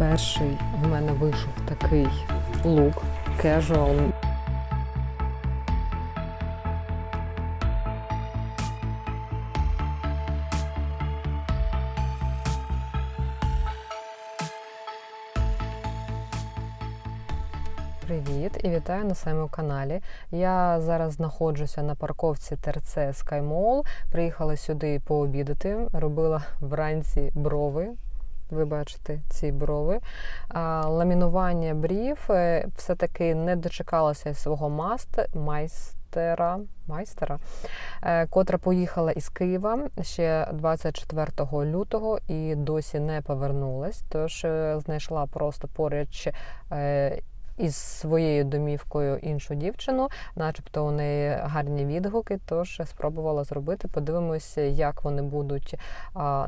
Перший в мене вийшов такий лук casual. Привіт і вітаю на своєму каналі. Я зараз знаходжуся на парковці ТРЦ SkyMall. Приїхала сюди пообідати. Робила вранці брови. Ви бачите ці брови. Ламінування брів е, все-таки не дочекалася свого маст, майстера, майстера, е, котра поїхала із Києва ще 24 лютого і досі не повернулась. Тож е, знайшла просто поруч. Із своєю домівкою іншу дівчину, начебто у неї гарні відгуки, тож спробувала зробити. Подивимося, як вони будуть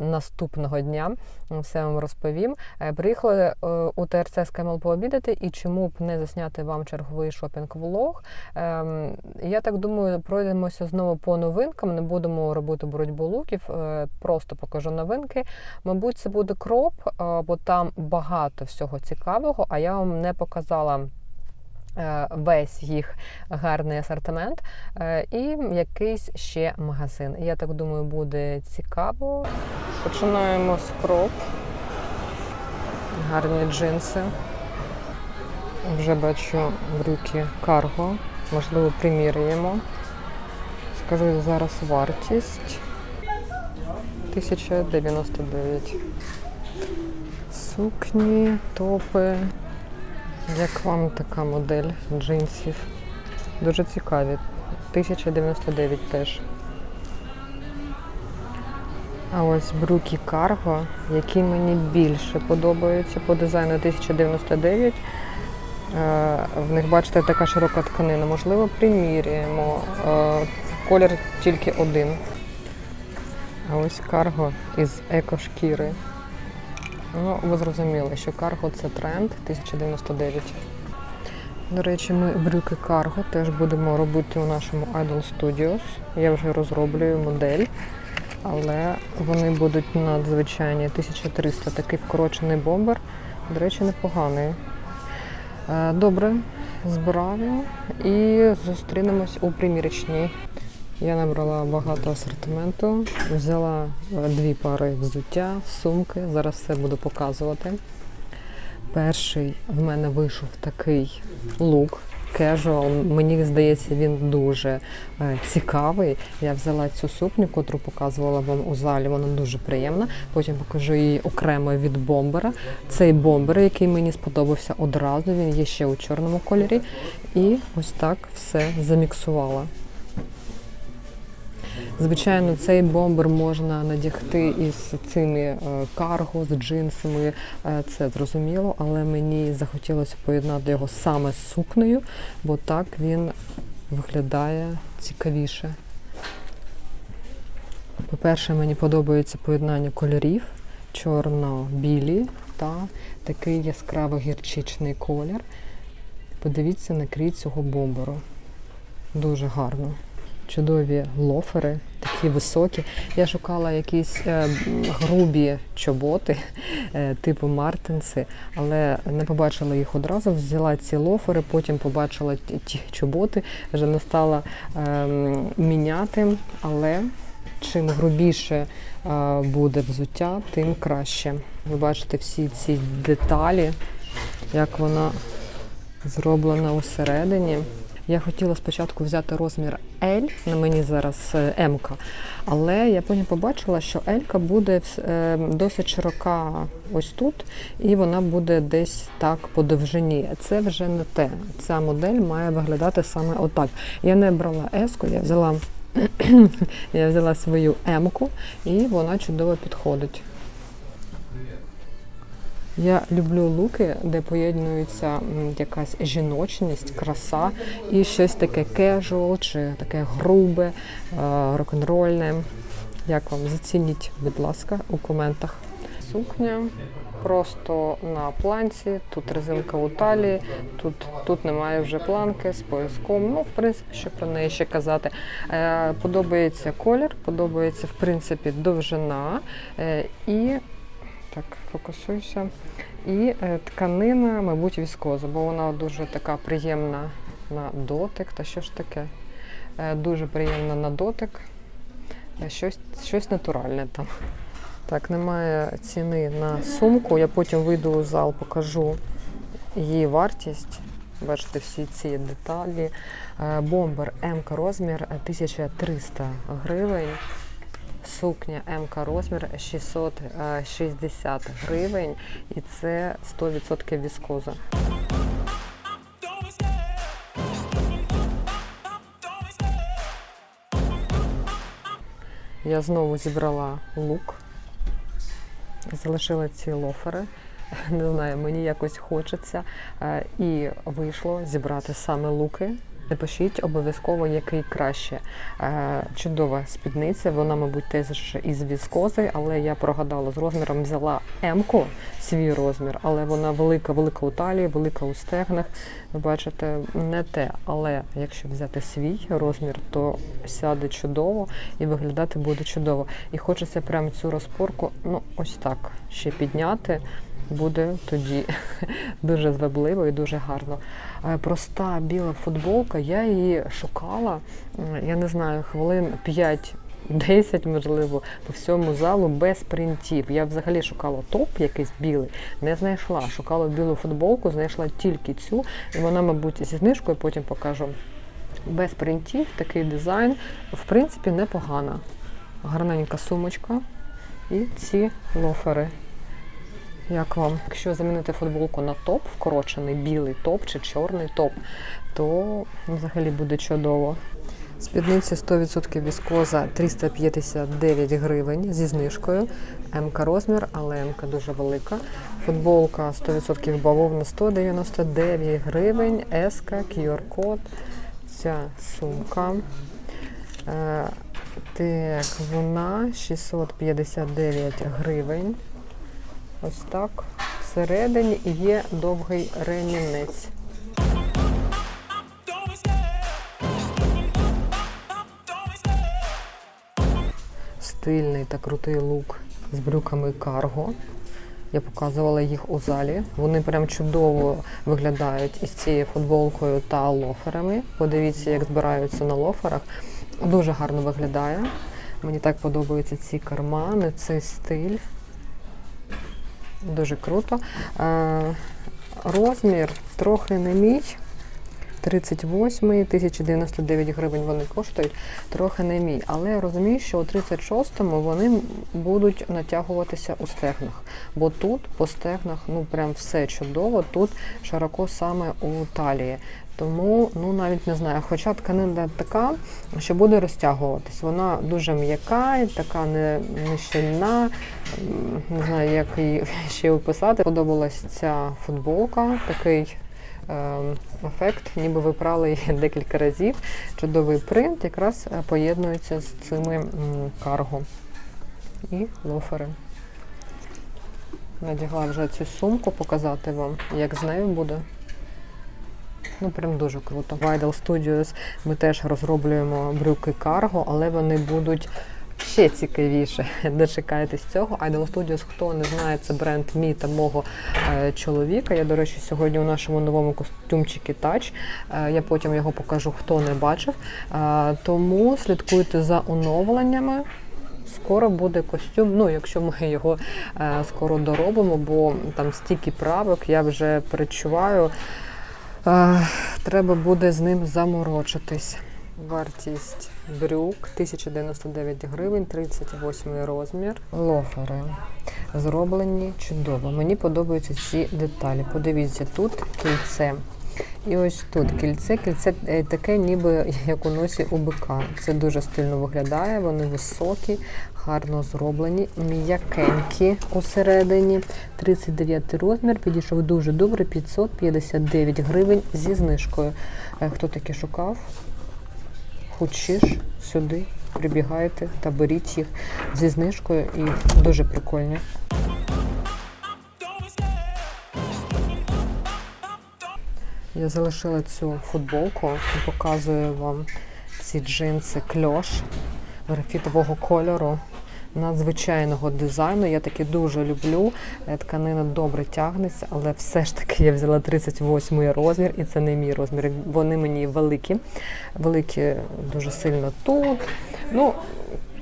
наступного дня. Все вам розповім. Е, Приїхали е, у ТРЦ з Камел пообідати, і чому б не засняти вам черговий шопінг-влог. Ем, Я так думаю, пройдемося знову по новинкам. Не будемо робити боротьбу луків, е, просто покажу новинки. Мабуть, це буде кроп, бо там багато всього цікавого, а я вам не показала. Е, Весь їх гарний асортимент е, і якийсь ще магазин. Я так думаю, буде цікаво. Починаємо з кроп. Гарні джинси. Вже бачу брюки карго. Можливо, приміряємо. Скажу зараз вартість. 1099. Сукні, топи. Як вам така модель джинсів? Дуже цікаві. 1099 теж. А ось брюки карго, які мені більше подобаються по дизайну 1099. Е, В них, бачите, така широка тканина. Можливо, приміряємо. Е, Колір тільки один. А ось карго із екошкіри. Ну, ви зрозуміли, що карго це тренд 1099. До речі, ми брюки карго теж будемо робити у нашому Idol Studios. Я вже розроблюю модель, але вони будуть надзвичайні. 1300 такий вкорочений бомбер. До речі, непоганий. Е, Добре, збираю і зустрінемось у примірочній. Я набрала багато асортименту, взяла е, дві пари взуття, сумки. Зараз все буду показувати. Перший в мене вийшов такий лук. Casual. Мені здається, він дуже е, цікавий. Я взяла цю сукню, котру показувала вам у залі. Вона дуже приємна. Потім покажу її окремо від бомбера. Цей бомбер, який мені сподобався одразу, він є ще у чорному кольорі. І ось так все заміксувала. Звичайно, цей бомбер можна надягти із цими е, карго, з джинсами, е, це зрозуміло, але мені захотілося поєднати його саме з сукнею, бо так він виглядає цікавіше. По-перше, мені подобається поєднання кольорів чорно-білі та такий яскраво гірчичний колір. Подивіться на крій цього бомберу. Дуже гарно чудові лофери, такі високі. Я шукала якісь е, грубі чоботи, е, типу мартинси, але не побачила їх одразу. Взяла ці лофери, потім побачила ті, чоботи, вже не стала е, міняти, але чим грубіше буде взуття, тим краще. Ви бачите всі ці деталі, як вона зроблена усередині. Я хотіла спочатку взяти розмір L, на мені зараз е, М, але я потім побачила, що L буде е, досить широка ось тут, і вона буде десь так по довжині. Це вже не те. Ця модель має виглядати саме отак. Я не брала S, я взяла, я взяла свою М, і вона чудово підходить. Я люблю луки, де поєднується якась жіночність, краса і щось таке кежуал чи таке грубе, е, рок-н-рольне. Як вам зацініть, будь ласка, у коментах. Сукня просто на планці, тут резинка у талії, тут, тут немає вже планки з пояском. Ну, в принципі, що про неї ще казати. Е, подобається колір, подобається, в принципі, довжина. Е, і так, фокусуйся. І е, тканина, мабуть, віскоза, бо вона дуже така приємна на дотик. Та що ж таке? Е, Дуже приємна на дотик. Е, Щось, щось натуральне там. Так, немає ціни на сумку. Я потім вийду у зал, покажу її вартість. Бачите, всі ці деталі. Бомбер МК розмір е, 1300 гривень. Сукня МК розмір 660 гривень. І це 100% віскоза. Я знову зібрала лук, залишила ці лофери. Не знаю, мені якось хочеться. Е, І вийшло зібрати саме луки. Напишіть обов'язково, який краще. Е, Чудова спідниця, вона, мабуть, теж із віскози, але я прогадала з розміром, взяла М-ку, свій розмір, але вона велика, велика у талії, велика у стегнах. Ви бачите, не те. Але якщо взяти свій розмір, то сяде чудово і виглядати буде чудово. І хочеться прямо цю розпорку, ну ось так ще підняти. Буде тоді дуже звабливо і дуже гарно. Е, Проста біла футболка, я її шукала, я не знаю, хвилин 5-10, можливо, по всьому залу без принтів. Я взагалі шукала топ якийсь білий, не знайшла. Шукала білу футболку, знайшла тільки цю, і вона, мабуть, зі знижкою потім покажу. Без принтів, такий дизайн, в принципі, непогана. Гарненька сумочка і ці лофери. Як вам? Якщо замінити футболку на топ, вкорочений білий топ чи чорний топ, то взагалі буде чудово. Спідниці 100% віскоза 359 гривень зі знижкою. МК розмір, але МК дуже велика. Футболка 100% бавовна 199 гривень. СК, QR-код. Ця сумка. Е, так, вона 659 гривень. Ось так. Всередині є довгий ремінець. Стильний та крутий лук з брюками карго. Я показувала їх у залі. Вони прям чудово виглядають із цією футболкою та лоферами. Подивіться, як збираються на лоферах. Дуже гарно виглядає. Мені так подобаються ці кармани, цей стиль. Дуже круто. Е, розмір трохи не мій. 38 1099 гривень вони коштують, трохи не мій. Але я розумію, що у 36-му вони будуть натягуватися у стегнах. Бо тут по стегнах ну прям все чудово, тут широко саме у талії. Тому ну навіть не знаю, хоча тканина така, що буде розтягуватись. Вона дуже м'яка, така не, не щільна. Не знаю, як її ще описати. Подобалась ця футболка, такий е, ефект, ніби ви прали її декілька разів. Чудовий принт якраз е, поєднується з цими карго і лофери. Надягла вже цю сумку, показати вам, як з нею буде. Ну, прям дуже круто. В Idol Studios ми теж розроблюємо брюки карго, але вони будуть ще цікавіше. Дочекайтесь цього. Idol Studios, хто не знає, це бренд мій та мого е, чоловіка. Я, до речі, сьогодні у нашому новому костюмчикі тач. Е, я потім його покажу, хто не бачив. Е, тому слідкуйте за оновленнями. Скоро буде костюм, ну якщо ми його е, скоро доробимо, бо там стільки правок, я вже перечуваю. Треба буде з ним заморочитись. Вартість брюк 1099 гривень, 38 розмір. Лофери зроблені чудово. Мені подобаються ці деталі. Подивіться, тут кільце. І ось тут кільце. Кільце е, таке, ніби як у носі у бика. Це дуже стильно виглядає. Вони високі, гарно зроблені, м'якенькі усередині. 39 розмір. Підійшов дуже добре. 559 гривень зі знижкою. Е, Хто таке шукав? Хочеш сюди, прибігайте та беріть їх зі знижкою і дуже прикольні. Я залишила цю футболку і показую вам ці джинси кльош графітового кольору. надзвичайного дизайну. Я таки дуже люблю. Е, Тканина добре тягнеться, але все ж таки я взяла 38 розмір, і це не мій розмір. Вони мені великі, великі дуже сильно тут. Ну,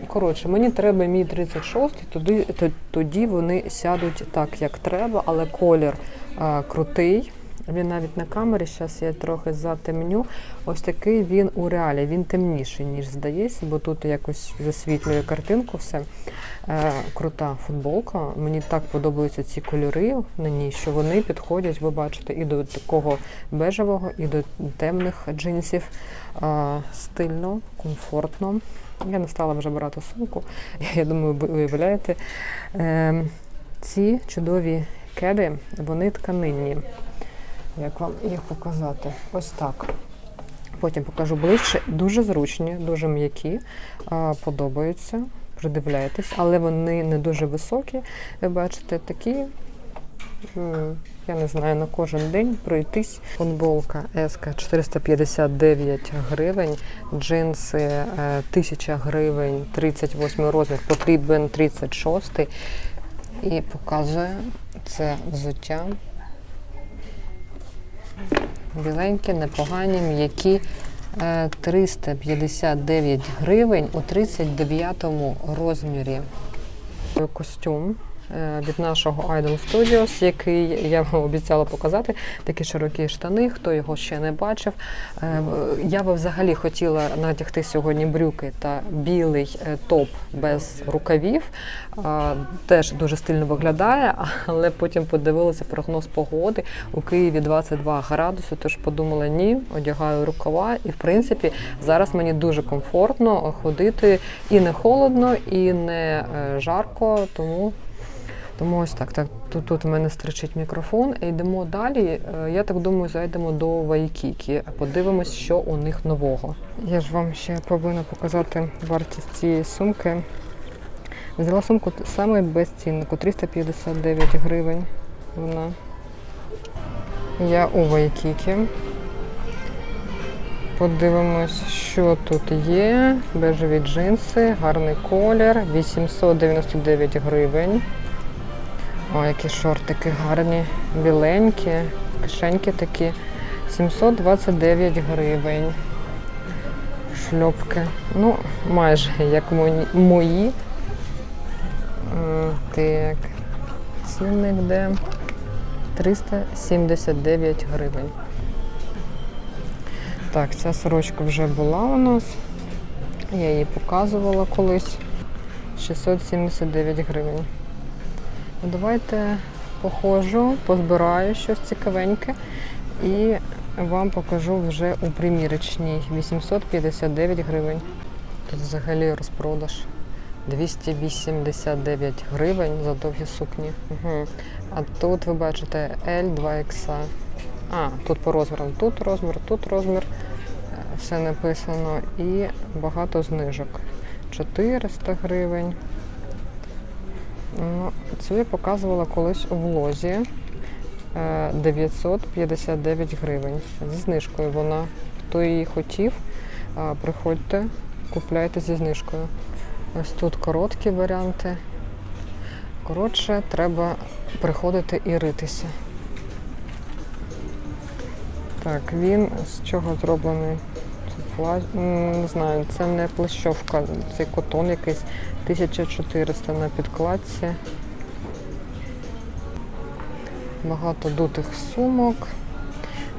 Коротше, мені треба мій 36, тоді, тоді вони сядуть так, як треба, але колір а, крутий. Він навіть на камері, зараз я трохи затемню. Ось такий він у реалі, він темніший, ніж здається, бо тут якось засвітлює картинку все. Е, крута футболка. Мені так подобаються ці кольори на ній, що вони підходять, ви бачите, і до такого бежевого, і до темних джинсів. Е, стильно, комфортно. Я не стала вже брати сумку. Я думаю, ви уявляєте. Е, ці чудові кеди, вони тканинні. Як вам їх показати? Ось так. Потім покажу ближче. Дуже зручні, дуже м'які, подобаються. Придивляйтесь, але вони не дуже високі. Ви бачите, такі, я не знаю, на кожен день пройтись. Футболка S 459 гривень, джинси е, 1000 гривень, 38 розмір, потрібен 36. І показує це взуття. Біленькі, непогані, м'які. Е, 359 гривень у 39 розмірі. Костюм е, від нашого Idol Studios, який я вам обіцяла показати. Такі широкі штани, хто його ще не бачив. Е, Я би взагалі хотіла надягти сьогодні брюки та білий е, топ без рукавів. Теж дуже стильно виглядає, але потім подивилася прогноз погоди. У Києві 22 градуси, тож подумала, ні, одягаю рукава. І в принципі зараз мені дуже комфортно ходити і не холодно, і не е, жарко, тому. Тому ось так. так тут, тут у мене стричить мікрофон. Йдемо далі. Е, Я так думаю, зайдемо до Вайкікі. Подивимось, що у них нового. Я ж вам ще повинна показати вартість цієї сумки. Взяла сумку саме без ціннику 359 гривень. Вона. Я у Вайкікі. Подивимось, що тут є. Бежеві джинси, гарний колір, 899 гривень. О, які шортики гарні, біленькі, кишеньки такі. 729 гривень. Шльопки. Ну, майже як мої- мої. Так. Цінник де 379 гривень. Так, ця сорочка вже була у нас. Я її показувала колись. 679 гривень. Ну, Давайте походжу, позбираю щось цікавеньке і вам покажу вже у примірочній 859 гривень. Тут взагалі розпродаж 289 гривень за довгі сукні. Угу. А тут ви бачите L2XA. А, тут по розмірам. Тут розмір, тут розмір. Е, Все написано. І багато знижок. 400 гривень. Ну, цю я показувала колись у влозі. Е, 959 гривень. Зі знижкою вона. Хто її хотів, приходьте, купляйте зі знижкою. Ось тут короткі варіанти. Коротше, треба приходити і ритися. Так, він з чого зроблений? Це пла... Не знаю, це не плащовка, це котон якийсь 1400 на підкладці. Багато дутих сумок.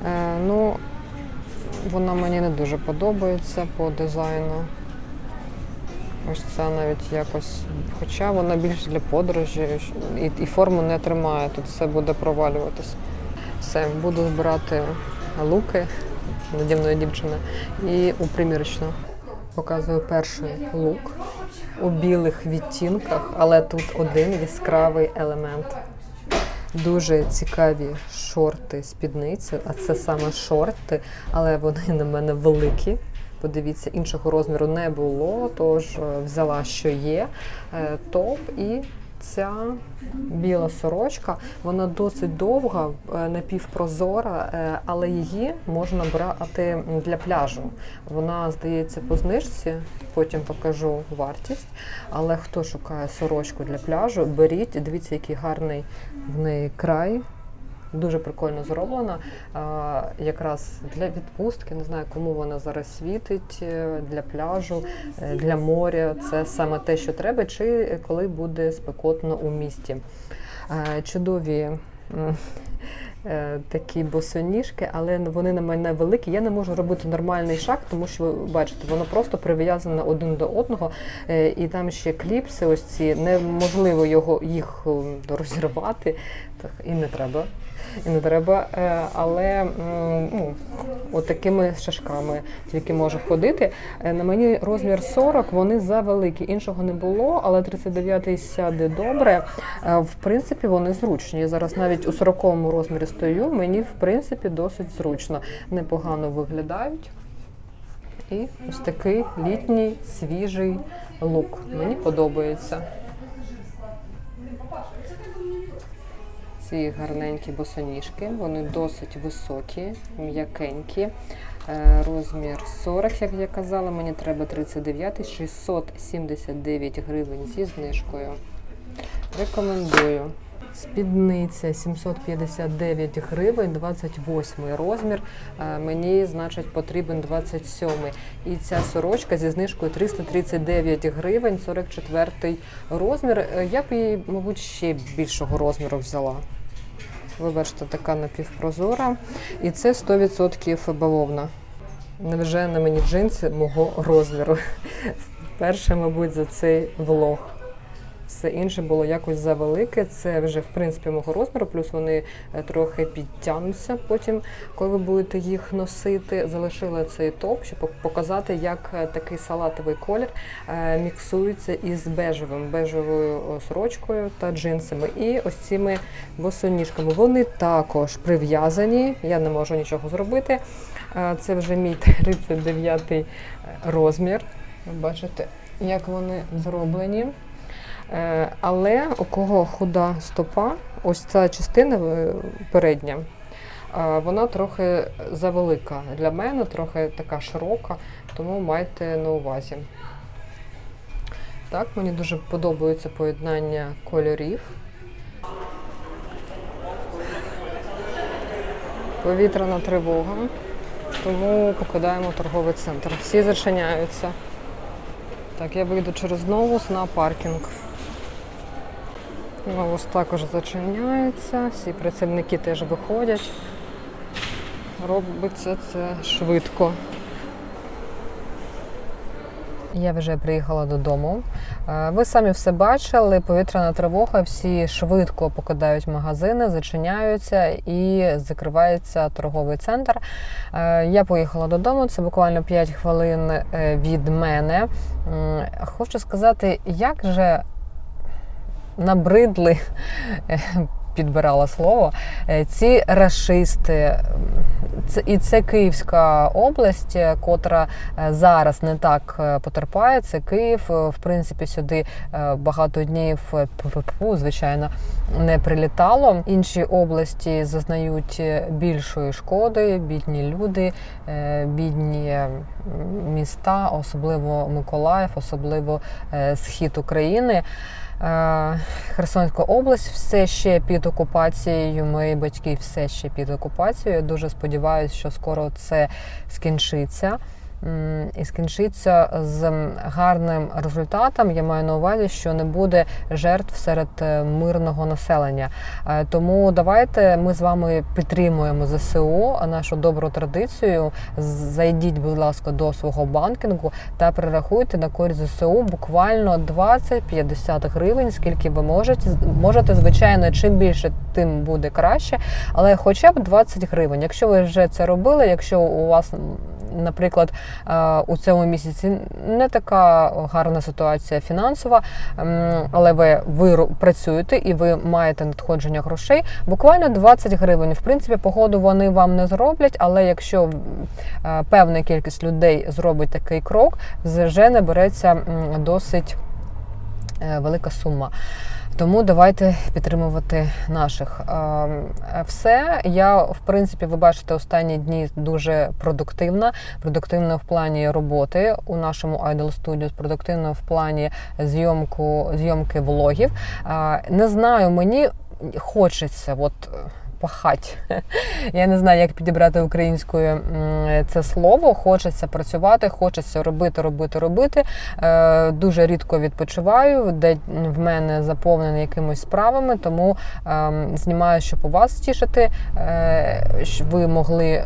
Е, ну, вона мені не дуже подобається по дизайну. Ось це навіть якось, хоча вона більш для подорожі і, і форму не тримає, тут все буде провалюватись. Все, буду збирати луки, наді мною дівчина, і у примірочну. Показую перший лук у білих відтінках, але тут один яскравий елемент. Дуже цікаві шорти, спідниці, а це саме шорти, але вони на мене великі. Подивіться, іншого розміру не було, тож е, взяла, що є. Е, Топ і ця біла сорочка, вона досить довга, е, напівпрозора, е, але її можна брати для пляжу. Вона здається по знижці, потім покажу вартість. Але хто шукає сорочку для пляжу, беріть, дивіться, який гарний в неї край. Дуже прикольно зроблена. Якраз для відпустки, не знаю, кому вона зараз світить, е, для пляжу, е, для моря. Це саме те, що треба, чи коли буде спекотно у місті. Чудові. е, Такі босоніжки, але вони на мене великі. Я не можу робити нормальний шаг, тому що ви бачите, воно просто прив'язане один до одного, і там ще кліпси. Ось ці неможливо його їх розірвати. Так і не треба. І не треба, Е, але ну, от такими шашками тільки можу ходити. Е, На мені розмір 40, вони завеликі. Іншого не було, але 39-й сяде добре. Е, В принципі, вони зручні. Я зараз навіть у 40 розмірі стою. Мені в принципі досить зручно. Непогано виглядають. І ось такий літній свіжий лук. Мені подобається. Ці гарненькі босоніжки, вони досить високі, м'якенькі. Е, Розмір 40, як я казала, мені треба 39, 679 гривень зі знижкою. Рекомендую. Спідниця 759 гривень, 28 розмір. Е, Мені, значить, потрібен 27. І ця сорочка зі знижкою 339 гривень, 44 розмір. Е, Я б її, мабуть, ще більшого розміру взяла. Ви бачите, така напівпрозора. І це 100% бавовна. Невже на мені джинси мого розміру? Перше, мабуть, за цей влог. Все інше було якось завелике. Це вже в принципі мого розміру, плюс вони е, трохи підтягнуться потім, коли ви будете їх носити. Залишила цей топ, щоб показати, як е, такий салатовий колір е, міксується із бежевим, бежевою сорочкою та джинсами. І ось цими босоніжками. Вони також прив'язані. Я не можу нічого зробити. Це вже мій 39 розмір. Бачите, як вони зроблені. Е, Але у кого худа стопа, ось ця частина е, передня, е, вона трохи завелика. Для мене трохи така широка, тому майте на увазі. Так, мені дуже подобається поєднання кольорів. Повітряна тривога, тому покидаємо торговий центр. Всі зачиняються. Так, я вийду через новус на паркінг. Новус також зачиняється, всі працівники теж виходять. Робиться це швидко. Я вже приїхала додому. Е, Ви самі все бачили, повітряна тривога, всі швидко покидають магазини, зачиняються і закривається торговий центр. Е, Я поїхала додому, це буквально 5 хвилин е, від мене. Хочу сказати, як же набридли. е, Підбирала слово е, ці рашисти, це і це Київська область, е, котра зараз не так потерпає. Це Київ. В принципі, сюди багато днів звичайно не прилітало. Інші області зазнають більшої шкоди, бідні люди, бідні міста, особливо Миколаїв, особливо схід України. Е, Херсонська область все ще під окупацією. Мої батьки все ще під окупацією. Дуже сподіваюся, що скоро це скінчиться. І скінчиться з гарним результатом. Я маю на увазі, що не буде жертв серед е, мирного населення. Е, Тому давайте ми з вами підтримуємо ЗСУ, нашу добру традицію. Зайдіть, будь ласка, до свого банкінгу та перерахуйте на користь ЗСУ буквально 20-50 гривень, скільки ви можете. Можете, звичайно, чим більше, тим буде краще, але хоча б 20 гривень. Якщо ви вже це робили, якщо у вас, наприклад, е, у цьому місяці не така гарна ситуація фінансова, але ви, ви працюєте і ви маєте надходження грошей, буквально 20 гривень. В принципі, погоду вони вам не зроблять, але якщо е, певна кількість людей зробить такий крок, вже набереться досить е, велика сума. Тому давайте підтримувати наших. Е, Все я в принципі, ви бачите, останні дні дуже продуктивна. Продуктивна в плані роботи у нашому Idol Studios, продуктивна в плані зйомку зйомки влогів. Е, Не знаю, мені хочеться от. Пахать. Я не знаю, як підібрати українською це слово. Хочеться працювати, хочеться робити, робити, робити. Е, Дуже рідко відпочиваю. День в мене заповнений якимись справами, тому ем, знімаю, щоб у вас тішити, е, щоб ви могли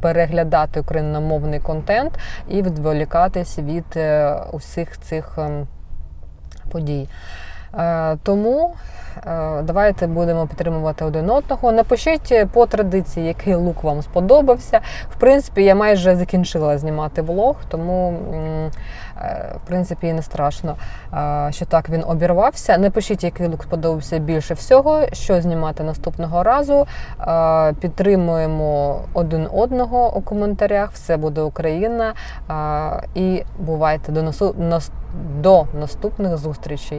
переглядати україномовний контент і відволікатись від е, усіх цих ем, подій. Е, Тому е, давайте будемо підтримувати один одного. Напишіть по традиції, який лук вам сподобався. В принципі, я майже закінчила знімати влог, тому е, в принципі не страшно, е, що так він обірвався. Напишіть, який лук сподобався більше всього, що знімати наступного разу. Е, Підтримуємо один одного у коментарях. Все буде Україна. Е, І бувайте до наступних зустрічей.